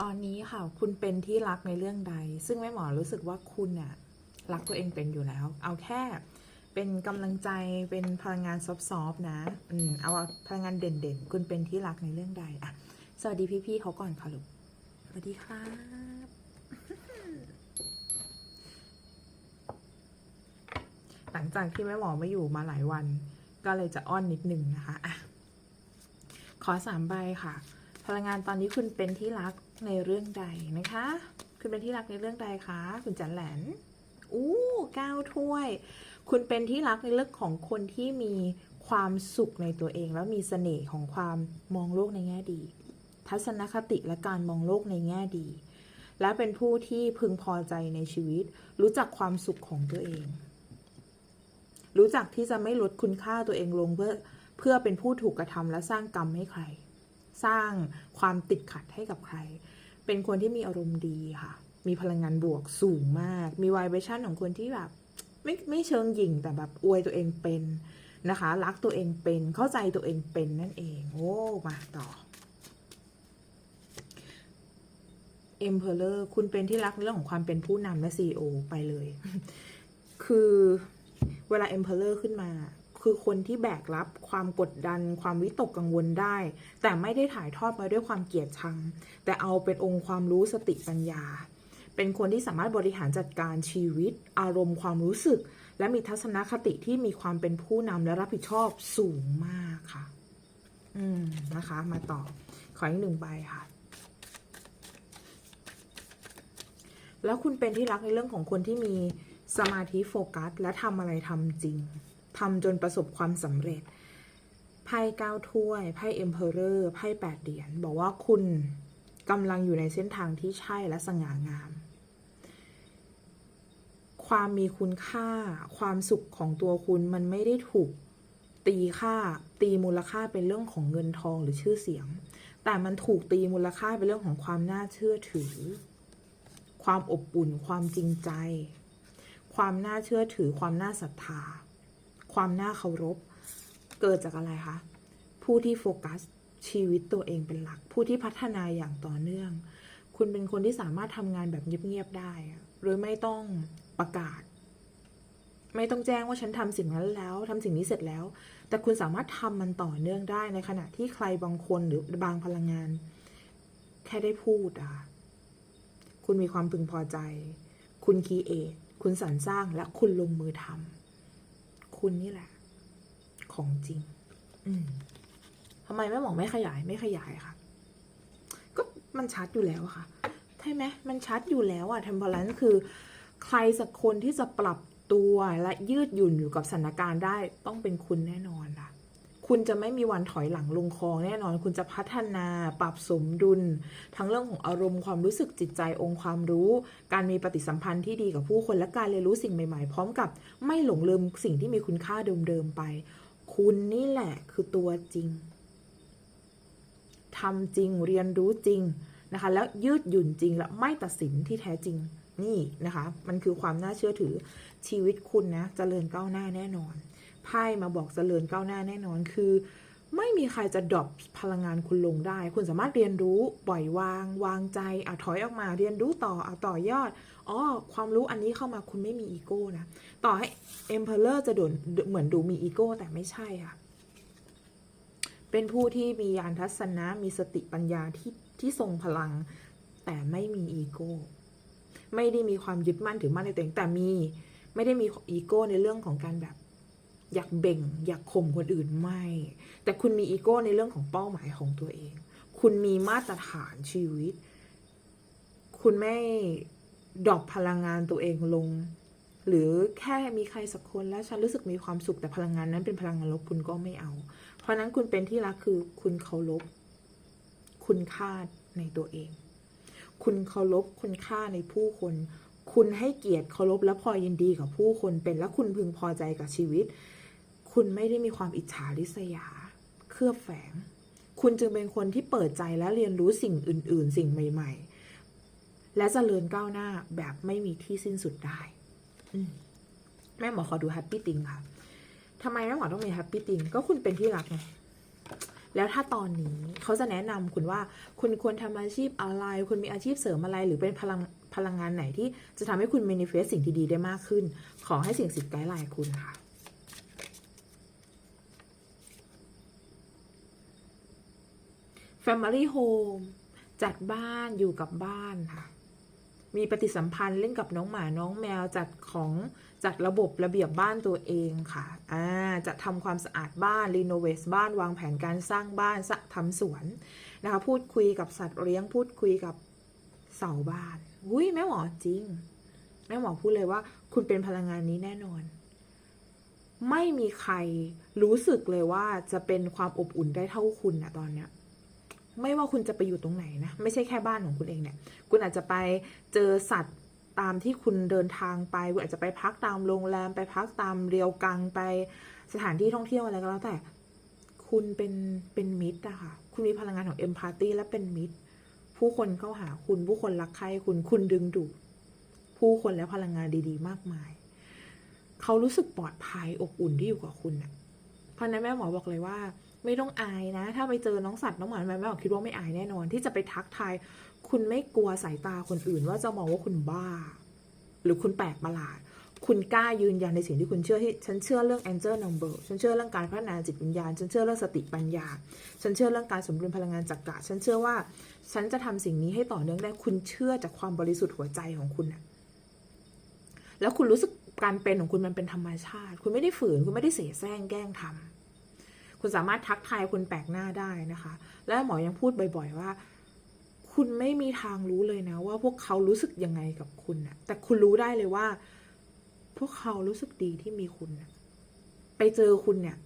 ตอนนี้ค่ะ คุณเป็นที่รักในเรื่องใด ซึ่งแม่หมอรู้สึกว่าคุณน่ะรักตัวเองเป็นอยู่แล้ว เอาแค่เป็นกำลังใจเป็นพลังงานซอฟๆนะอืมเอาพลังงานเด่นๆ คุณเป็นที่รักในเรื่องใดอะสวัสดีพี่ๆเขาก่อนค่ะลูกสวัสดีครับหลังจากที่แม่หมอไม่อยู่มาหลายวัน ก็เลยจะอ้อนนิดนึงนะคะอะขอสามใบค่ะ พลังงานตอนนี้คุณเป็นที่รัก ในเรื่องใดนะคะ คุณเป็นที่รักในเรื่องใดคะคุณจันแหลนอู้เก้าถ้วย คุณเป็นที่รักในเรื่องของคนที่มีความสุขในตัวเอง แล้วมีเสน่ห์ของความมองโลกในแง่ดี ทัศนคติและการมองโลกในแง่ดี และเป็นผู้ที่พึงพอใจในชีวิต รู้จักความสุขของตัวเอง รู้จักที่จะไม่ลดคุณค่าตัวเองลงเพื่อเพื่อเป็นผู้ถูกกระทำและสร้างกรรมให้ใคร สร้างความติดขัดให้กับใคร เป็นคนที่มีอารมณ์ดีค่ะ มีพลังงานบวกสูงมาก มีวายเบชั่นของคนที่แบบไม่ไม่เชิงหยิ่งแต่แบบอวยตัวเองเป็นนะคะ รักตัวเองเป็นเข้าใจตัวเองเป็นนั่นเอง โอ้ มาต่อ Emperor คุณเป็นที่รักเรื่องของความเป็นผู้นำและ CEO ไปเลย คือเวลา Emperor ขึ้นมา คือคนที่แบกรับความกดดัน ความวิตกกังวลได้ แต่ไม่ได้ถ่ายทอดมาด้วยความเกลียดชัง แต่เอาเป็นองค์ความรู้สติปัญญา เป็นคนที่สามารถบริหารจัดการชีวิต อารมณ์ความรู้สึก และมีทัศนคติที่มีความเป็นผู้นำและรับผิดชอบสูงมากค่ะ อืมนะคะ มาต่อ ขออีกหนึ่งใบค่ะแล้วคุณเป็นที่รักในเรื่องของคนที่มีสมาธิโฟกัส และทำอะไรทำจริง ทำจนประสบความสำเร็จ ไพ่เก้าถ้วย ไพ่เอ็มเพอเรอร์ ไพ่แปดเหรียญ บอกว่าคุณกำลังอยู่ในเส้นทางที่ใช่และสง่างาม ความมีคุณค่า ความสุขของตัวคุณมันไม่ได้ถูกตีค่า ตีมูลค่าเป็นเรื่องของเงินทองหรือชื่อเสียง แต่มันถูกตีมูลค่าเป็นเรื่องของความน่าเชื่อถือ ความอบอุ่น ความจริงใจ ความน่าเชื่อถือ ความน่าศรัทธา ความน่าเคารพ เกิดจากอะไรคะ ผู้ที่โฟกัสชีวิตตัวเองเป็นหลัก ผู้ที่พัฒนาอย่างต่อเนื่อง คุณเป็นคนที่สามารถทำงานแบบเงียบๆได้ โดยไม่ต้องประกาศ ไม่ต้องแจ้งว่าฉันทำสิ่งนั้นแล้วทำสิ่งนี้เสร็จแล้ว แต่คุณสามารถทำมันต่อเนื่องได้ในขณะที่ใครบางคนหรือบางพลังงาน แค่ได้พูดอะคุณมีความพึงพอใจ คุณคีเอทคุณสรรสร้างและคุณลงมือทำ คุณนี่แหละ ของจริง อืมทำไมแม่หมอไม่ขยายไม่ขยายค่ะ ก็มันชัดอยู่แล้วอะค่ะใช่ไหมมันชัดอยู่แล้วอะเทมเพลนคือ ใครสักคนที่จะปรับตัวและยืดหยุ่นอยู่กับสถานการณ์ได้ต้องเป็นคุณแน่นอนล่ะ คุณจะไม่มีวันถอยหลังลงคลองแน่นอน คุณจะพัฒนาปรับสมดุล ทั้งเรื่องของอารมณ์ความรู้สึกจิตใจองค์ความรู้ การมีปฏิสัมพันธ์ที่ดีกับผู้คนและการเรียนรู้สิ่งใหม่ๆ พร้อมกับไม่หลงลืมสิ่งที่มีคุณค่าเดิมๆไป คุณนี่แหละคือตัวจริงทำจริงเรียนรู้จริงนะคะ แล้วยืดหยุ่นจริงและไม่ตัดสินที่แท้จริงนี่นะคะ มันคือความน่าเชื่อถือชีวิตคุณนะเจริญก้าวหน้าแน่นอน ไพ่มาบอกเจริญก้าวหน้าแน่นอนคือ ไม่มีใครจะดรอปพลังงานคุณลงได้ คุณสามารถเรียนรู้ปล่อยวาง วางใจอะถอยออกมาเรียนรู้ต่ออะต่อยอดอ๋อความรู้อันนี้เข้ามาคุณไม่มีอีโก้นะต่อให้ Emperor จะดนเหมือนดูมีอีโก้แต่ไม่ใช่ค่ะเป็นผู้ที่มียานทัศนะมีสติปัญญาที่ที่ทรงพลัง แต่ไม่มีอีโก้ไม่ได้มีความยึดมั่นถือมั่นในตัวเองแต่มี ไม่ได้มีอีโก้ในเรื่องของการแบบ อยากเบ่ง อยากข่มคนอื่นไม่ แต่คุณมีอีโก้ในเรื่องของเป้าหมายของตัวเอง คุณมีมาตรฐานชีวิต คุณไม่ดรอปพลังงานตัวเองลง หรือแค่มีใครสักคนแล้วฉันรู้สึกมีความสุขแต่พลังงานนั้นเป็นพลังงานลบคุณก็ไม่เอา เพราะฉะนั้นคุณเป็นที่รักคือคุณเคารพคุณค่าในตัวเอง คุณเคารพคุณค่าในผู้คน คุณให้เกียรติเคารพและพอยินดีกับผู้คนเป็นและคุณพึงพอใจกับชีวิต คุณไม่ได้มีความอิจฉาริษยา เคลือบแฝง คุณจึงเป็นคนที่เปิดใจและเรียนรู้สิ่งอื่น ๆ สิ่งใหม่ ๆ และเจริญก้าวหน้าแบบไม่มีที่สิ้นสุดได้แม่หมอขอดูแฮปปี้ติงค่ะทำไมแม่หมอต้องมีแฮปปี้ติงก็คุณเป็นที่รักไงแล้วถ้าตอนนี้เขาจะแนะนำคุณว่าคุณควรทำอาชีพอะไร คุณมีอาชีพเสริมอะไร หรือเป็นพลังพลังงานไหนที่จะทำให้คุณ manifest สิ่งที่ดีได้มากขึ้น ขอให้สิ่งสิทธิ์ไกด์ไลน์คุณค่ะ Family Home จัดบ้านอยู่กับบ้านค่ะ มีปฏิสัมพันธ์เล่นกับน้องหมาน้องแมวจัดของจัดระบบระเบียบบ้านตัวเองค่ะอ่าจะทำความสะอาดบ้านรีโนเวทบ้านวางแผนการสร้างบ้านสะทำสวนนะคะพูดคุยกับสัตว์เลี้ยงพูดคุยกับเสาบ้านอุ้ยแม่หมอจริง แม่หมอพูดเลยว่า คุณเป็นพลังงานนี้แน่นอน ไม่มีใครรู้สึกเลยว่าจะเป็นความอบอุ่นได้เท่าคุณนะตอนเนี้ย ไม่ว่าคุณจะไปอยู่ตรงไหนนะ ไม่ใช่แค่บ้านของคุณเองเนี่ย คุณอาจจะไปเจอสัตว์ตามที่คุณเดินทางไป คุณอาจจะไปพักตามโรงแรม ไปพักตามเรียวกัง ไปสถานที่ท่องเที่ยวอะไรก็แล้วแต่ คุณเป็นเป็นมิตรอะค่ะ คุณมีพลังงานของเอมพัตตีและเป็นมิตร ผู้คนเข้าหาคุณ ผู้คนรักใคร่คุณ คุณดึงดูดผู้คนและพลังงานดี ๆ มากมาย เขารู้สึกปลอดภัยอบอุ่นที่อยู่กับคุณน่ะเพราะนั้นแม่หมอบอกเลยว่า ไม่ต้องอายนะ ถ้าไปเจอน้องสัตว์น้องหมาแม่หมอคิดว่าไม่อายแน่นอน ที่จะไปทักทาย คุณไม่กลัวสายตาคนอื่น ว่าจะมองว่าคุณบ้า หรือคุณแปลกประหลาด คุณกล้ายืนยันในสิ่งที่คุณเชื่อที่ฉันเชื่อเรื่อง angel number ฉันเชื่อเรื่องการพัฒนาจิตวิญญาณ ฉันเชื่อเรื่องสติปัญญา ฉันเชื่อเรื่องการสมดุลพลังงานจักรกะฉันเชื่อว่า ฉันจะทำสิ่งนี้ให้ต่อเนื่องได้คุณเชื่อจากความบริสุทธิ์หัวใจของคุณนะแล้วคุณรู้สึกการเป็นของคุณมันเป็นธรรมชาติ คุณไม่ได้ฝืน คุณไม่ได้เสแสร้งแกล้งทำ คุณสามารถทักทายคนแปลกหน้าได้นะคะ และหมอยังพูดบ่อยๆว่า คุณไม่มีทางรู้เลยนะ ว่าพวกเขารู้สึกยังไงกับคุณนะแต่คุณรู้ได้เลยว่า พวกเขารู้สึกดีที่มีคุณนะไปเจอคุณเนี่ย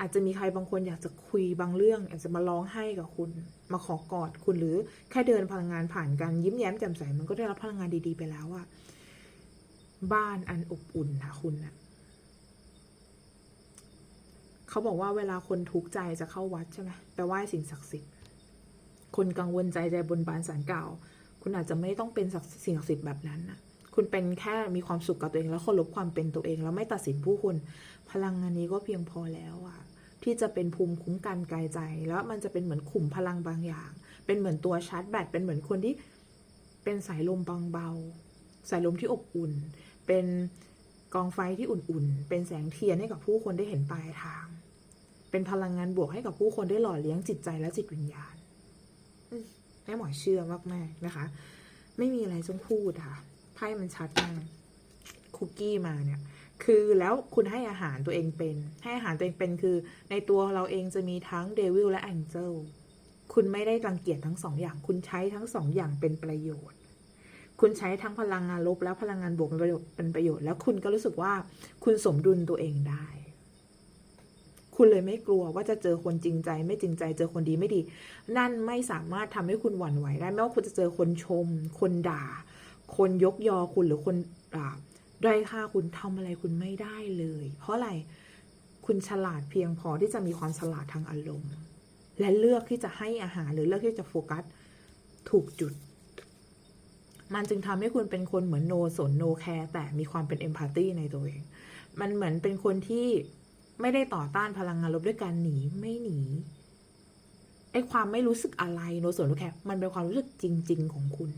อาจจะมีใครบางคนอยากจะคุยบางเรื่อง อาจจะมาร้องไห้กับคุณ มาขอกอดคุณหรือแค่เดินพลังงานผ่านกันยิ้มแย้มแจ่มใสมันก็ได้รับพลังงานดีๆไปแล้วอะบ้านอันอบอุ่นค่ะคุณนะ เขาบอกว่าเวลาคนทุกข์ใจจะเข้าวัดใช่ไหมไปไหว้สิ่งศักดิ์สิทธิ์ คนกังวลใจใจบนบานสารเก่า คุณอาจจะไม่ต้องเป็นศักดิ์สิ่งศักดิ์สิทธิ์แบบนั้นนะคุณเป็นแค่มีความสุขกับตัวเองแล้วเคารพความเป็นตัวเอง แล้วไม่ตัดสินผู้คนพลังงานนี้ก็เพียงพอแล้วอะที่จะเป็นภูมิคุ้มกันกายใจ แล้วมันจะเป็นเหมือนขุมพลังบางอย่าง เป็นเหมือนตัวชาร์จแบตเป็นเหมือนคนที่เป็นสายลมบางเบาสายลมที่อบอุ่น เป็นกองไฟที่อุ่นๆ เป็นแสงเทียนให้กับผู้คนได้เห็นปลายทาง เป็นพลังงานบวกให้กับผู้คนได้หล่อเลี้ยงจิตใจและจิตวิญญาณแม่หมอเชื่อมากๆนะคะ ไม่มีอะไรต้องพูดค่ะไพ่มันชัดมากคุกกี้มาเนี่ย คือแล้วคุณให้อาหารตัวเองเป็น ให้อาหารตัวเองเป็นคือ ในตัวเราเองจะมีทั้งเดวิลและแองเจิลคุณไม่ได้รังเกียจทั้งสองอย่าง คุณใช้ทั้งสองอย่างเป็นประโยชน์ คุณใช้ทั้งพลังงานลบและพลังงานบวกเป็นประโยชน์ เป็นประโยชน์ แล้วคุณก็รู้สึกว่าคุณสมดุลตัวเองได้ คุณเลยไม่กลัวว่าจะเจอคนจริงใจ ไม่จริงใจ เจอคนดีไม่ดี นั่นไม่สามารถทำให้คุณหวั่นไหวได้ไม่ว่าคุณจะเจอคนชม คนด่า คนยกยอคุณหรือคนอ่าด้อยค่าคุณทำอะไรคุณไม่ได้เลย เพราะอะไรคุณฉลาดเพียงพอที่จะมีความฉลาดทางอารมณ์ และเลือกที่จะให้อาหารหรือเลือกที่จะโฟกัสถูกจุด มันจึงทำให้คุณเป็นคนเหมือนโนสนโนแคร์แต่มีความเป็นเอมพัตตีในตัวเอง มันเหมือนเป็นคนที่ ไม่ได้ต่อต้านพลังงานลบด้วยการหนีไม่หนีไอ้ความไม่รู้สึกอะไรโนส่วนโนแคร์มันเป็นความรู้สึกจริง ๆ ของคุณ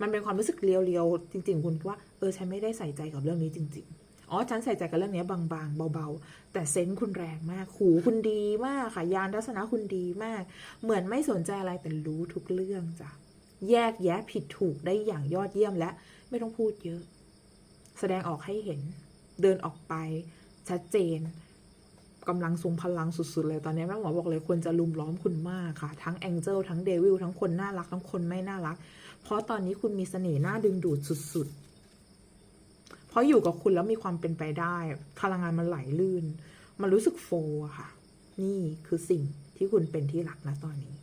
มันเป็นความรู้สึกเลียวๆจริง ๆ คุณว่า เออฉันไม่ได้ใส่ใจกับเรื่องนี้จริง ๆ อ๋อฉันใส่ใจกับเรื่องนี้บางๆ เบาๆ แต่เซนส์คุณแรงมากหูคุณดีมากค่ะยานทัศนะคุณดีมาก เหมือนไม่สนใจอะไรแต่รู้ทุกเรื่องจ้ะแยกแยะผิดถูกได้อย่างยอดเยี่ยมและไม่ต้องพูดเยอะ แสดงออกให้เห็น เดินออกไป ชัดเจน กำลังทรงพลังสุดๆเลยตอนนี้แม่หมอบอกเลยควรจะลุมล้อมคุณมากค่ะ ทั้งแองเจิลทั้งเดวิลทั้งคนน่ารักทั้งคนไม่น่ารัก เพราะตอนนี้คุณมีเสน่ห์น่าดึงดูดสุดๆ เพราะอยู่กับคุณแล้วมีความเป็นไปได้พลังงานมันไหลลื่น มันรู้สึกโฟลอะค่ะ นี่คือสิ่งที่คุณเป็นที่รักนะตอนนี้